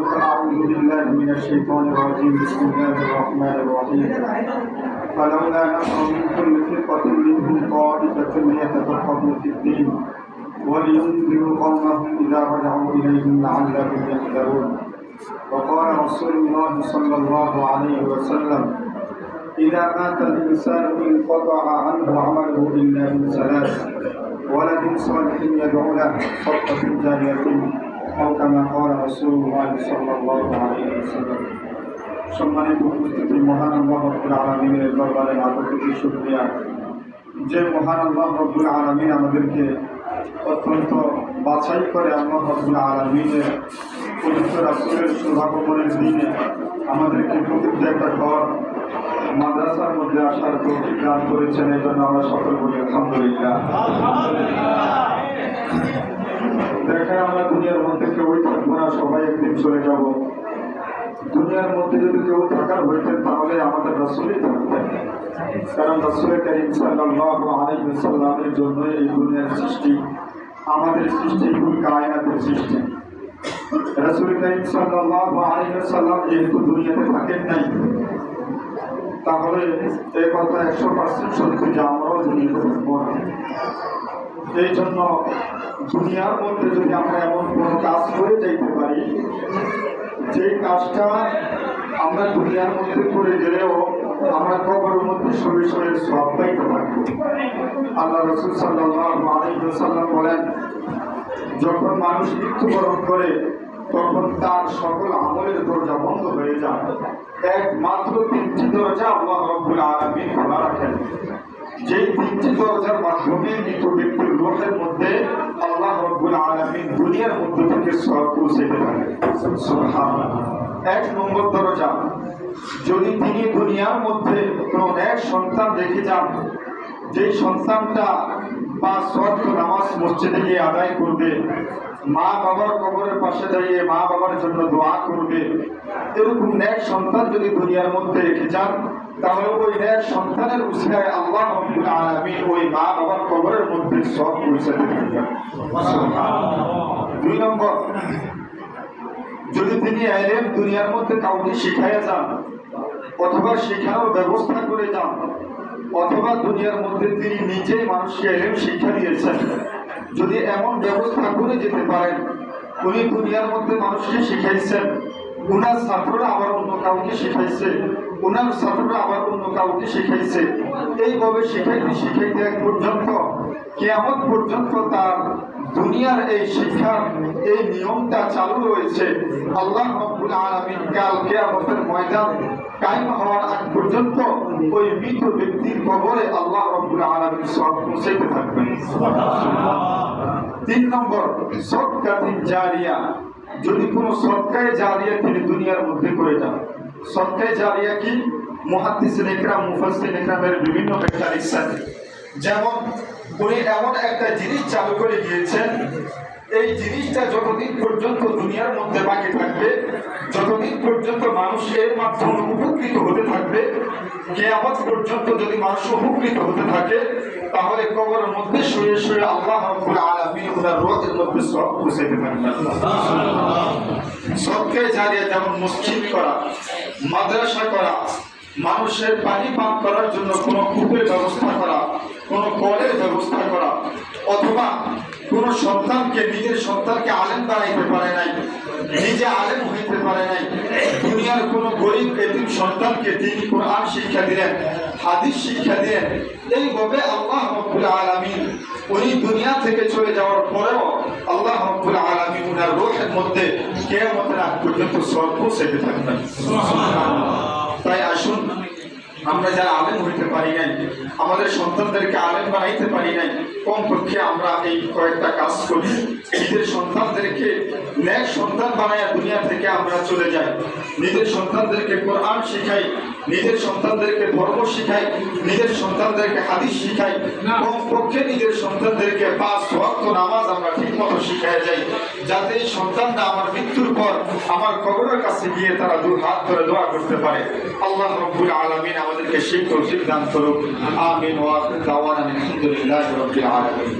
أعوذ بالله من الشيطان الرجيم. بسم الله الرحمن الرحيم. فلولا نفر من كل فرقة منهم طائفة ليتفقهوا في الدين ولينذروا قومهم إذا رجعوا إليهم لعلهم يحذرون. وقال رسول الله صلى الله عليه وسلم إذا مات الإنسان انقطع عنه عمله إلا من ثلاث ولد صالح يدعو له صدقة جارية أو كما قال رسول الله صلى الله عليه وسلم সম্মানিত উপস্থিতি মহান আল্লাহ রব্বুল আলমিনের দরবারে আতর্কিত শুক্রিয়া যে মহান আল্লাহ রব্বুল আলমিন আমাদেরকে অত্যন্ত বাছাই করে আল্লাহ রব্বুল আলমিনের পবিত্র রাসুলের শুভাগমনের দিনে আমাদেরকে পবিত্র একটা ঘর মাদ্রাসার মধ্যে আসার তৌফিক দান করেছেন এই জন্য আমরা সকল বলি আলহামদুলিল্লাহ দেখেন আমরা দুনিয়ার মধ্যে কেউই থাকব না, সবাই একদিন চলে যাব। দুনিয়ার মধ্যে যদি কেউ থাকার হইতেন, তাহলে আমাদের রসুলই থাকতেন। কারণ রসুলের করিম আলাইহি জন্য এই দুনিয়ার সৃষ্টি, আমাদের সৃষ্টি কুল কায়নাতের সৃষ্টি। রসুল দুনিয়াতে নাই, তাহলে একশো সত্যি এই জন্য দুনিয়ার মধ্যে যদি আমরা এমন কোনো কাজ করে যাইতে পারি যে কাজটা আমরা দুনিয়ার মধ্যে করে গেলেও আমরা কবরের মধ্যে শরীর শরীর সব পাইতে থাকব আল্লাহ রসুল আলাইসাল্লাম বলেন, যখন মানুষ মৃত্যুবরণ করে, তখন তার সকল আমলের দরজা বন্ধ হয়ে যায়। একমাত্র তিনটি দরজা আল্লাহ রব্বুল আলমিন খোলা রাখেন। যেই তিনটি দরজার মাধ্যমে মৃত ব্যক্তির রোহের মধ্যে আল্লাহ রব্বুল আলমিন দুনিয়ার মধ্যে থেকে সব পৌঁছে এক নম্বর দরজা। যদি তিনি দুনিয়ার মধ্যে কোনো এক সন্তান রেখে যান যে সন্তানটা মসজিদে গিয়ে আদায় করবে। মা বাবার কবরের পাশে দাঁড়িয়ে মা বাবার জন্য দোয়া করবে। এরকম ন্যাক সন্তান যদি দুনিয়ার মধ্যে রেখে যান, তাহলে ওই ন্যাক সন্তানের উসিলায় আল্লাহ আলামিন ওই মা বাবার কবরের মধ্যে সব পৌঁছাতে থাকবেন দুই নম্বর, যদি তিনি এলেম দুনিয়ার মধ্যে কাউকে শিখাইয়া যান, অথবা শেখানোর ব্যবস্থা করে যান, অথবা দুনিয়ার মধ্যে তিনি নিজেই মানুষকে এলেম শিক্ষা দিয়েছেন যদি এমন ব্যবস্থা করে যেতে পারেন, উনি দুনিয়ার মধ্যে মানুষকে শিখাইছেন। উনার ছাত্ররা আবার অন্য কাউকে শিখাইছে। উনার ছাত্ররা আবার অন্য কাউকে শিখাইছে। এইভাবে শিখাইতে শিখাইতে এক পর্যন্ত কেমন পর্যন্ত তার দুনিয়ার এই শিক্ষার এই নিয়মটা চালু রয়েছে। আল্লাহ তিন নম্বর যদি কোনো সৎকায় জারিয়া তিনি দুনিয়ার মধ্যে করে যান সৎকায় জারিয়া কি? মুহাদ্দিসিন ইকরাম মুফাসসিরিন ইকরামের বিভিন্ন ব্যাখ্যা যেমন উনি এমন একটা জিনিস চালু করে গিয়েছেন এই জিনিসটা যতদিন পর্যন্ত দুনিয়ার মধ্যে বাকি থাকবে, যতদিন পর্যন্ত মানুষ এর মাধ্যমে উপকৃত হতে থাকবে, কেয়ামত পর্যন্ত যদি মানুষ উপকৃত হতে থাকে, তাহলে কবরের মধ্যে শুয়ে শুয়ে আল্লাহ রাব্বুল ওনার রোগের মধ্যে সব পৌঁছাইতে থাকবেন সবকে জারিয়া যেমন মসজিদ করা, মাদ্রাসা করা মানুষের পানি পান করার জন্য কোনো কূপের ব্যবস্থা করা, কোনো কলের ব্যবস্থা করা, অথবা কোন সন্তানকে, নিজের সন্তানকে আলেম বানাইতে পারে নাই, নিজে আলেম হইতে পারে নাই। দুনিয়ার কোন গরিব, এতিম সন্তানকে তিনি কোরআন শিক্ষা দিলেন, হাদিস শিক্ষা দিলেন। এইভাবে আল্লাহ রব্বুল আলামিন উনি দুনিয়া থেকে চলে যাওয়ার পরেও আল্লাহ রব্বুল আলামিন উনার রোহের মধ্যে কেয়ামতের আগ পর্যন্ত সর্ব সেটে থাকবেন। আমরা যারা আলেম হইতে পারি নাই, আমাদের সন্তানদেরকে আলেম বানাইতে পারি নাই, কমপক্ষে আমরা এই কয়েকটা কাজ করি। নিজের সন্তানদেরকে ন্যায় সন্তান বানায় দুনিয়া থেকে আমরা চলে যাই। নিজের সন্তানদেরকে কোরআন শিখাই নিজের সন্তানদেরকে ধর্ম শিখাই নিজের সন্তানদেরকে হাদিস শিখাই কমপক্ষে নিজের সন্তানদেরকে পাঁচ ওয়াক্ত নামাজ আমরা ঠিক মতো শিখাই যাই। যাতে এই সন্তানরা আমার মৃত্যুর পর আমার কবরের কাছে গিয়ে তারা দু হাত ধরে দোয়া করতে পারে। আল্লাহ রব্বুল আলমিন আমাদেরকে সেই তৌফিক দান করুক। আমিন ওয়া দাওয়ানা আলহামদুলিল্লাহি রাব্বিল আলামিন।